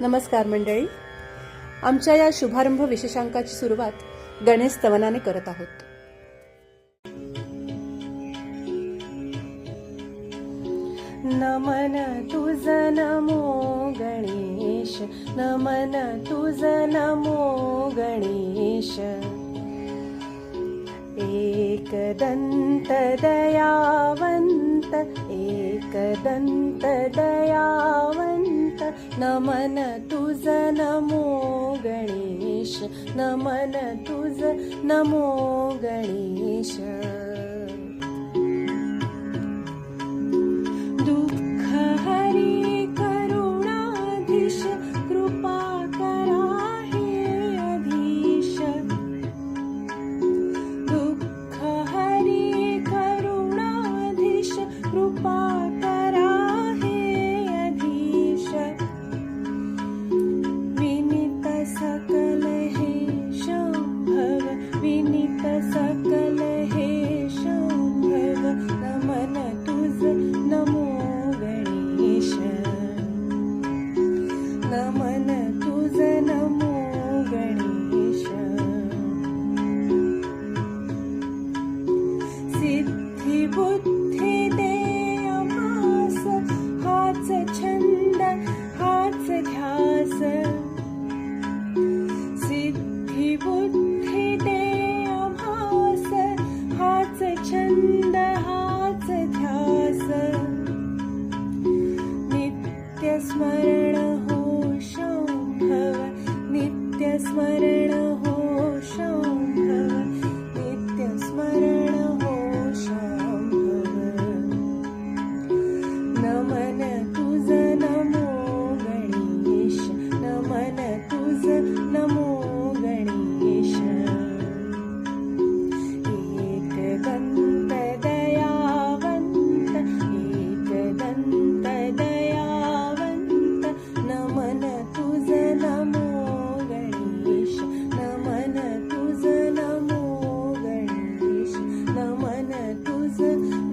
नमस्कार मंडळी. आमच्या या शुभारंभ विशेषांकाची सुरुवात गणेश स्तवनाने करत आहोत. नमन तुझ नमो गणेश नमन तुझ नमो गणेश. एक दंत दयावंत एक दंत दयावंत. नमन तुझ नमो गणेश नमन तुझ नमो गणेश.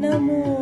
namor